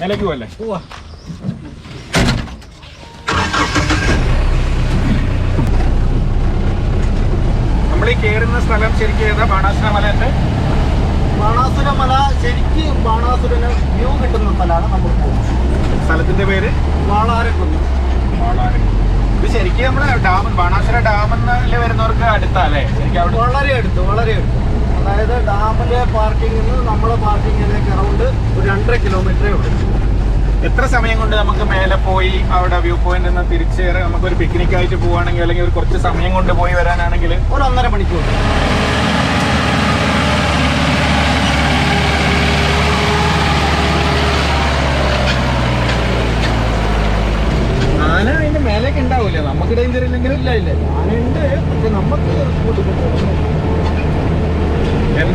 മേലേക്ക് പോവല്ലേ? പോവാ. നമ്മൾ ഈ കയറുന്ന സ്ഥലം ശരിക്കും ബാണാസുര മലന്റെ ബാണാസുര മല ശരിക്ക് ബാണാസുരന് വ്യൂ കിട്ടുന്ന സ്ഥലമാണ് നമ്മൾ പോകുന്നത്. സ്ഥലത്തിന്റെ പേര്? വാളാരക്കുന്ന്. വാളാരി ഇത് ശരിക്കും നമ്മുടെ ഡാം ബാണാസുര ഡാം എന്നല്ലേ വരുന്നവർക്ക് അടുത്തല്ലേ ശരിക്കും അവിടെ വളരെ അടുത്ത് വളരെ അടുത്ത്. അതായത് ഡാമിലെ പാർക്കിംഗിൽ നിന്ന് നമ്മുടെ പാർക്കിങ്ങിലേക്ക് അറൗണ്ട് ഒരു രണ്ടര കിലോമീറ്ററേ ഉള്ളൂ. എത്ര സമയം കൊണ്ട് നമുക്ക് മേലെ പോയി അവിടെ വ്യൂ പോയിന്റ് നിന്ന് തിരിച്ചേറി കയറി നമുക്ക് ഒരു പിക്നിക് ആയിട്ട് പോവാണെങ്കിൽ അല്ലെങ്കിൽ ഒരു കുറച്ച് സമയം കൊണ്ട് പോയി വരാനാണെങ്കിൽ ഒരു ഒന്നര മണിക്കൂർ ആന അതിന്റെ മേലേക്ക് ഉണ്ടാവൂലേ നമുക്ക് ഡേഞ്ചർ ഇല്ലെങ്കിൽ ഇല്ല ഇല്ല ഞാനുണ്ട് പക്ഷെ നമുക്ക് ബുദ്ധിമുട്ടുണ്ട്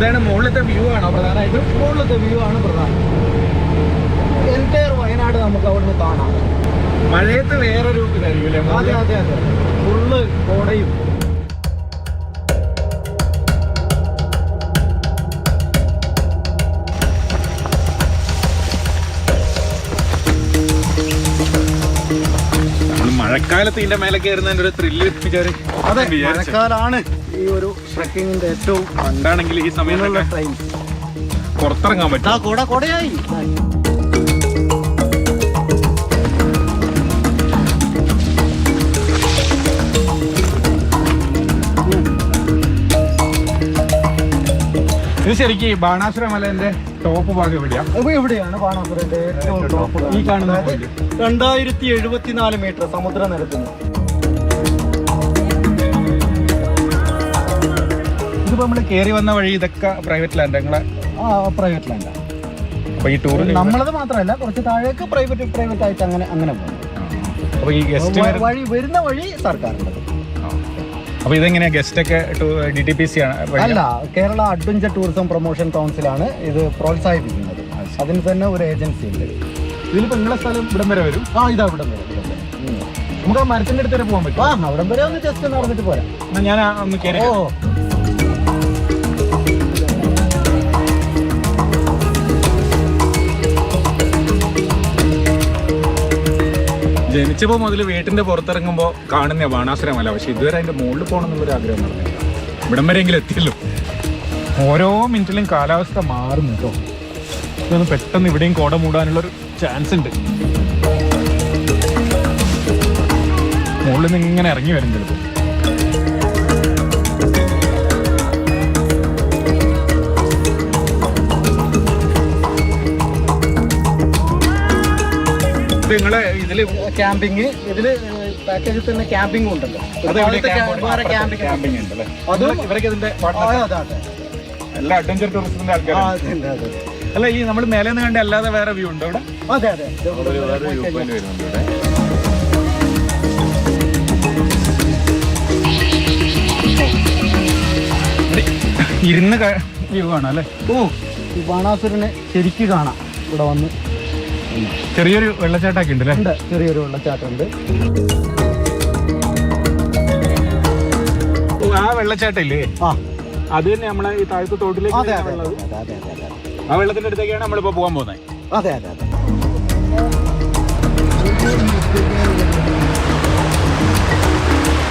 എന്താണ് മുകളിലത്തെ വ്യൂ ആണോ. പ്രധാനമായിട്ടും മുകളിലത്തെ വ്യൂ ആണ് പ്രധാനം. എന്റെ വയനാട് നമുക്ക് അവിടുന്ന് കാണാം. മഴയത്ത് വേറൊരു ഇതായിരിക്കും അല്ലേ? അതെ അതെ അതെ. ഫുള്ള് കോടയും. മഴക്കാലത്ത് ഇതിന്റെ മേലെ കയറുന്നതിന്റെ ഒരു ത്രില്ല് വിചാരി അതെ മഴക്കാലാണ് ഈ ഒരു ട്രക്കിങ്ങിന്റെ ഏറ്റവും പണ്ടാണെങ്കിൽ ഈ സമയത്തുള്ള ടൈം പുറത്തിറങ്ങാൻ പറ്റും. കൂടെ കൂടെയായി. ഇത് ശരിക്കും ഈ ബാണാസുര മലേന്റെ ടോപ്പ് ഭാഗം എവിടെയാ? എവിടെയാണ് ബാണാസുരന്റെ ഏറ്റവും ടോപ്പ് ഈ കാണുന്ന രണ്ടായിരത്തി എഴുപത്തിനാല് മീറ്റർ സമുദ്രനിരത്തിൽ നിന്ന് ഇതിപ്പോ നമ്മൾ കയറി വന്ന വഴി ഇതൊക്കെ പ്രൈവറ്റ് ലാൻഡ് നിങ്ങളെ പ്രൈവറ്റ് ലാൻഡ് അപ്പൊ ഈ ടൂർ നമ്മളത് മാത്രമല്ല കുറച്ച് താഴേക്ക് പ്രൈവറ്റ് പ്രൈവറ്റ് ആയിട്ട് അങ്ങനെ അങ്ങനെ പോകും. അപ്പൊ ഈ ഗസ്റ്റ് വഴി വരുന്ന വഴി സർക്കാരിന്റെ അപ്പൊ ഇതെങ്ങനെയാ ഗസ്റ്റ് ഒക്കെ ഡി ടി പി സി ആണ്? അല്ല കേരള അഡ്വഞ്ചർ ടൂറിസം പ്രൊമോഷൻ കൗൺസിലാണ് ഇത് പ്രോത്സാഹിപ്പിക്കുന്നത്. അതിന് തന്നെ ഒരു ഏജൻസി ഉണ്ട്. ഇതിലിപ്പോ നിങ്ങളെ സ്ഥലം ഇവിടം വരെ വരും? ആ ഇതാ ഇവിടം വരെ നമുക്ക് ആ മരത്തിന്റെ അടുത്ത് വരെ പോകാൻ പറ്റും ആ അവിടം വരെ ഒന്ന് ജസ്റ്റ് നടന്നിട്ട് പോരാ. ഞാൻ ഒന്ന് കയറി ഓ. ജനിച്ചപ്പോ മുതൽ വീട്ടിന്റെ പുറത്തിറങ്ങുമ്പോൾ കാണുന്ന ബാണാശ്രമല്ല മല പക്ഷെ ഇതുവരെ അതിന്റെ മുകളിൽ പോകണം എന്നുള്ളൊരു ആഗ്രഹം നടന്നില്ല ഇവിടം വരെയെങ്കിലും എത്തിയല്ലോ. ഓരോ മിനിറ്റിലും കാലാവസ്ഥ മാറുന്നു കേട്ടോ ഇതൊന്ന് പെട്ടെന്ന് ഇവിടെയും കോട മൂടാനുള്ളൊരു ചാൻസ് ഉണ്ട്. മുകളിൽ നിന്ന് ഇങ്ങനെ ഇറങ്ങി വരും ചിലപ്പോൾ നിങ്ങളെ ഇതിൽ ക്യാമ്പിങ് ഇതിൽ പാക്കേജിൽ തന്നെ ക്യാമ്പിംഗ് ഉണ്ടല്ലോ. വേറെ ക്യാമ്പിംഗ് ക്യാമ്പിംഗ് ഉണ്ടല്ലേ? അതും ഇവരൊക്കെ ഇതിന്റെ എല്ലാ അഡ്വഞ്ചർ ടൂറിസത്തിന്റെ ആ, ആൾക്കാരാണ്. അതെ അതെ അതെ. അല്ല ഈ നമ്മൾ മേലെ നിന്ന് കണ്ട അല്ലാതെ വേറെ വ്യൂ ഉണ്ടോ ഇവിടെ അതെ അതെ വേറെ വ്യൂ പോയി വരുന്നുണ്ട് ഇവിടെ. ഇരുന്ന് വ്യൂ ആണ് അല്ലേ? ഓ ഈ ബാണാസുരനെ ശരിക്ക് കാണാം ഇവിടെ വന്ന്. ചെറിയൊരു വെള്ളച്ചാട്ടമൊക്കെ ഉണ്ട് അല്ലേ ഉണ്ട്. ചെറിയൊരു വെള്ളച്ചാട്ടമുണ്ട്. ആ വെള്ളച്ചാട്ടം ഇല്ലേ ആ. അത് തന്നെ നമ്മളെ ഈ താഴത്തെ തോട്ടിലേക്ക് ആ വെള്ളത്തിന്റെ അടുത്തേക്കാണ് നമ്മളിപ്പോ പോകാൻ പോകുന്നത്. അതെ അതെ അതെ.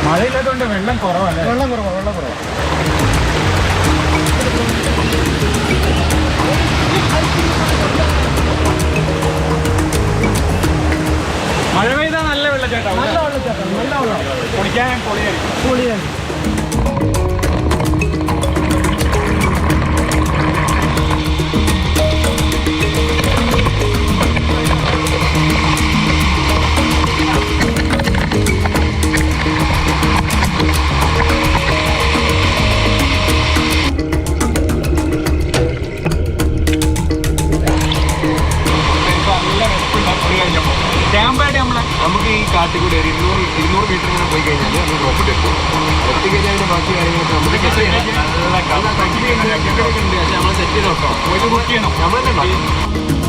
മഴയില്ലാത്തതുകൊണ്ട് വെള്ളം കുറവല്ലേ? വെള്ളം കുറവാണ് വെള്ളം കുറവാ. മഴ ഉണ്ട്. പക്ഷേ നമ്മൾ സെറ്റ് ചെയ്ത് നോക്കാം പോയിട്ട് ബുക്ക്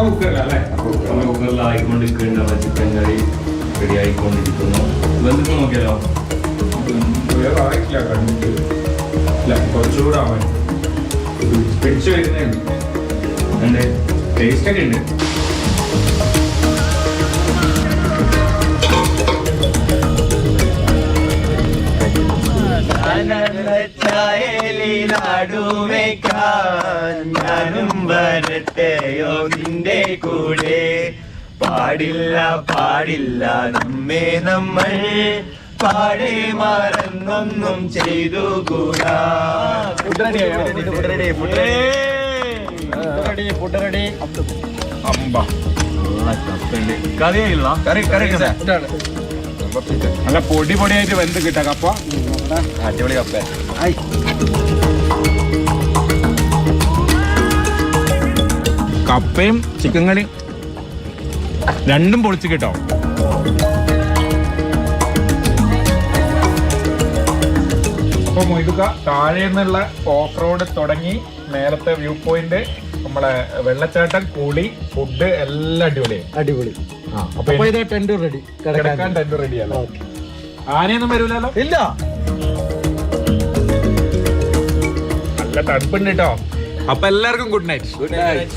അപ്പൊ കുക്കറിലല്ലേ അപ്പൊ കുക്കറിൽ ആയിക്കൊണ്ടിരിക്കുന്നുണ്ട് ചിക്കൻ കറി റെഡി ആയിക്കൊണ്ടിരിക്കുന്നു. ബന്ധുക്ക് നോക്കിയാലോ? വേറെ ആയിട്ടില്ല കണ്ടിട്ട് ഇല്ല കുറച്ചുകൂടെ ആവാൻ പിടിച്ചു വരുന്നേ ഉണ്ട് ടേസ്റ്റ് ഒക്കെ ഉണ്ട്. ഞാനും വരട്ടെയോ നിന്റെ കൂടെ? പാടില്ല പാടില്ല നമ്മെ നമ്മൾ പാടെ മറന്നൊന്നും ചെയ്തു കൂടാ നല്ല പൊടി പൊടിയായിട്ട് വെന്ത് കിട്ടാം കപ്പ. അടിപൊളി കപ്പ കപ്പയും ചിക്കൻ കറി രണ്ടും പൊളിച്ച് കേട്ടോ. അപ്പൊ മൊയ്തുക താഴെ നിന്നുള്ള ഓഫ് റോഡ് തുടങ്ങി നേരത്തെ വ്യൂ പോയിന്റ് നമ്മളെ വെള്ളച്ചാട്ടം കൂടി ഫുഡ് എല്ലാം അടിപൊളി അടിപൊളി. ആ അപ്പൊ ടെന്റ് റെഡി കിടക്കാൻ ടെന്റ് റെഡിയല്ലോ ആനയൊന്നും വരൂലല്ലോ ഇല്ല. തണുപ്പുണ്ട് കേട്ടോ അപ്പൊ എല്ലാവർക്കും ഗുഡ് നൈറ്റ് ഗുഡ് നൈറ്റ്